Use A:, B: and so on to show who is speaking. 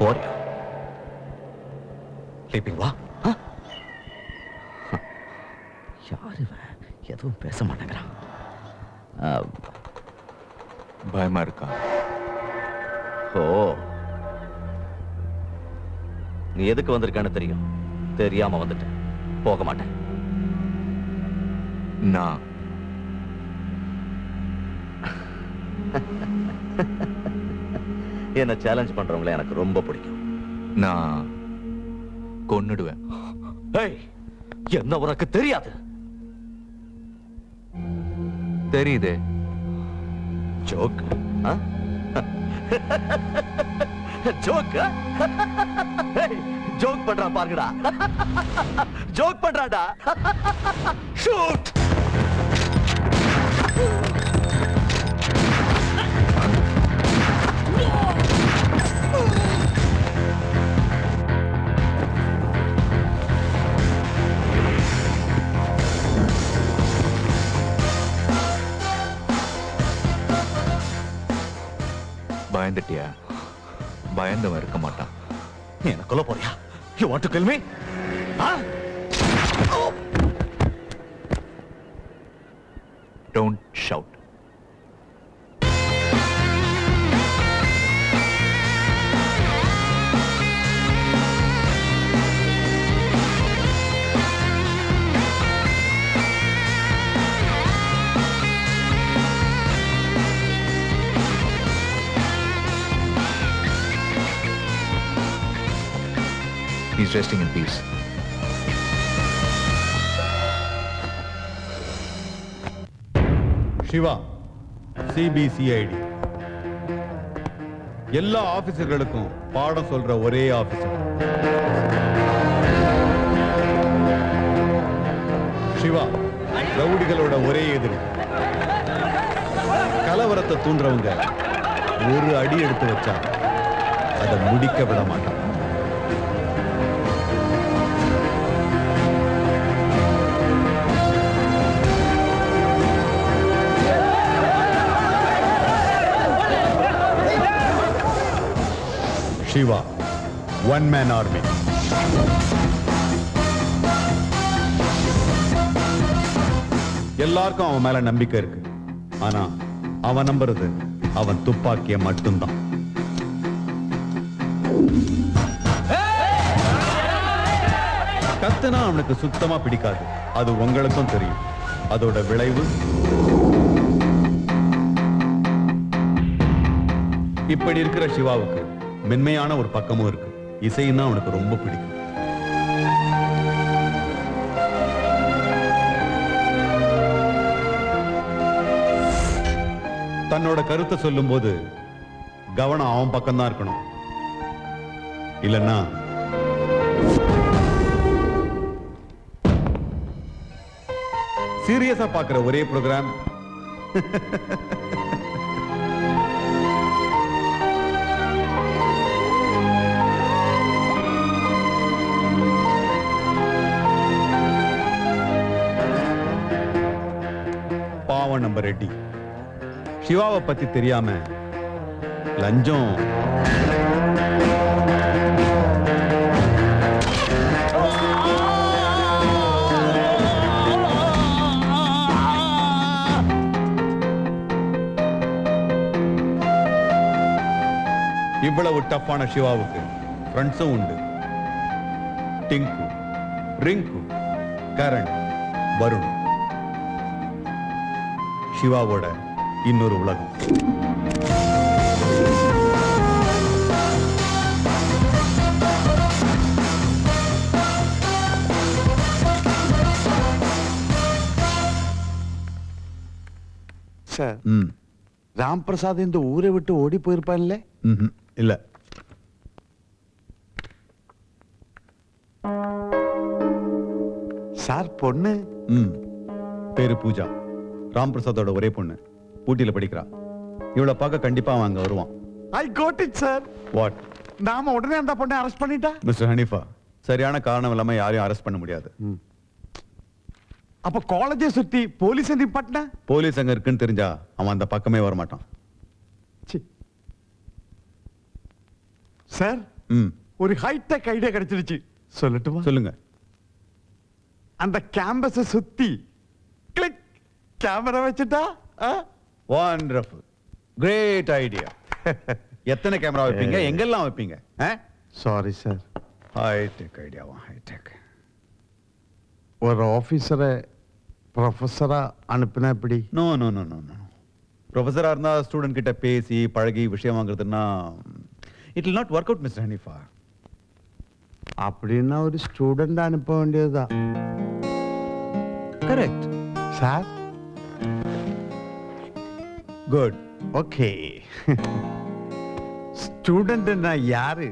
A: What லீப்பிங்களா? யார் எதுவும் பேச மாட்டேங்கிறான்
B: பயமா இருக்கா?
A: ஓ. நீ எதுக்கு வந்திருக்கான்னு தெரியும். தெரியாம வந்துட்டேன். போக மாட்டேன்.
B: நான்.
A: என்ன சேலஞ்ச் பண்றவங்கள எனக்கு ரொம்ப பிடிக்கும்.
B: நான் கொன்னுடுவேன்.
A: என்ன உனக்கு தெரியாது?
B: தெரியுதே.
A: ஜோக் ஜோக் ஜோக் பண்றா பாருங்கடா. Joke பண்றாடா shoot
B: பயந்துட்டியா? பயந்தவன் இருக்க மாட்டான்.
A: நீ என்ன கொல்ல போறியா? You want to kill me
B: don't He's resting in peace.
C: Siva CBCID எல்லா ஆபீசர்களுக்கும் பாடம் சொல்ற ஒரே ஆபீசர். சிவா ரவுடிகளோட ஒரே எதிரி. கலவரத்தை தூண்டுறவங்க ஒரு அடி எடுத்து வச்சா அதை முடிக்க விட மாட்டான் சிவா ஒன் மேன் ஆர்மி எல்லாருக்கும் அவன் மேல நம்பிக்கை இருக்கு. ஆனா அவன் நம்புறது அவன் துப்பாக்கிய மட்டும்தான். கத்துனா அவனுக்கு சுத்தமா பிடிக்காது. அது உங்களுக்கும் தெரியும். அதோட விளைவு? இப்படி இருக்கிற சிவாவுக்கு மென்மையான ஒரு பக்கமும் இருக்கு. இசைன்னா அவனுக்கு ரொம்ப பிடிக்கும். தன்னோட கருத்தை சொல்லும்போது கவனம் அவன் பக்கம்தான் இருக்கணும். இல்லைன்னா சீரியஸா பார்க்கிற ஒரே ப்ரோக்ராம் ரெட்டி சிவாவை பத்தி தெரியாம லஞ்சம். இவ்வளவு டஃப்பான சிவாவுக்கு ஃப்ரெண்ட்ஸும் உண்டு. டிங்கு ரிங்கு கரண் வருண் சிவாவோட இன்னொரு உலகம்.
D: சார்
C: ம்.
D: ராம் பிரசாத் இந்த ஊரை விட்டு ஓடி போயிருப்பான்ல?
C: ம்ஹும். இல்ல.
D: சார் பொண்ணு.
C: ம். பேரு பூஜா. ராம் பிரசாதோட ஒரே பொண்ணு. ஊட்டியில படிக்கிறா. இவளை பார்க்க கண்டிப்பா அவன் அங்க வருவான்.
D: I got it sir
C: what
D: நாம உடனே அந்த பொண்ணை அரெஸ்ட் பண்ணிட்டா?
C: மிஸ்டர் ஹனீஃபா சரியான காரணம் இல்லாம யாரையும் அரெஸ்ட் பண்ண முடியாது.
D: அப்ப காலேஜை சுத்தி போலீஸ் நிப்பாட்டினா?
C: போலீஸ் அங்க இருக்குன்னு தெரிஞ்சா அவன் அந்த பக்கமே வர மாட்டான்.
D: சார்
C: ம்.
D: ஒரு ஹைடெக் ஐடியா கிடைச்சிருச்சு. சொல்லட்டுமா?
C: சொல்லுங்க.
D: அந்த கேம்பஸ சுத்தி கேமரா வச்சுட்டா?
C: வண்டர்ஃபுல் கிரேட் ஐடியா எத்தனை கேமரா வைப்பீங்க? எங்கெல்லாம் வைப்பீங்க?
D: சாரி சார்
C: ஹைடெக் ஐடியாவா ஹைடெக்
D: ஒரு ஆபீசரை ப்ரொஃபஸரா அனுப்பினா எப்படி?
C: No no no no no ப்ரொஃபஸராக இருந்தால் ஸ்டூடெண்ட் கிட்ட பேசி பழகி விஷயம் வாங்குறதுன்னா it will not work out Mister Hanifa
D: அப்படின்னா ஒரு ஸ்டூடெண்ட் அனுப்ப வேண்டியதுதான்.
C: Correct
D: sir
C: good
D: okay student யாரு?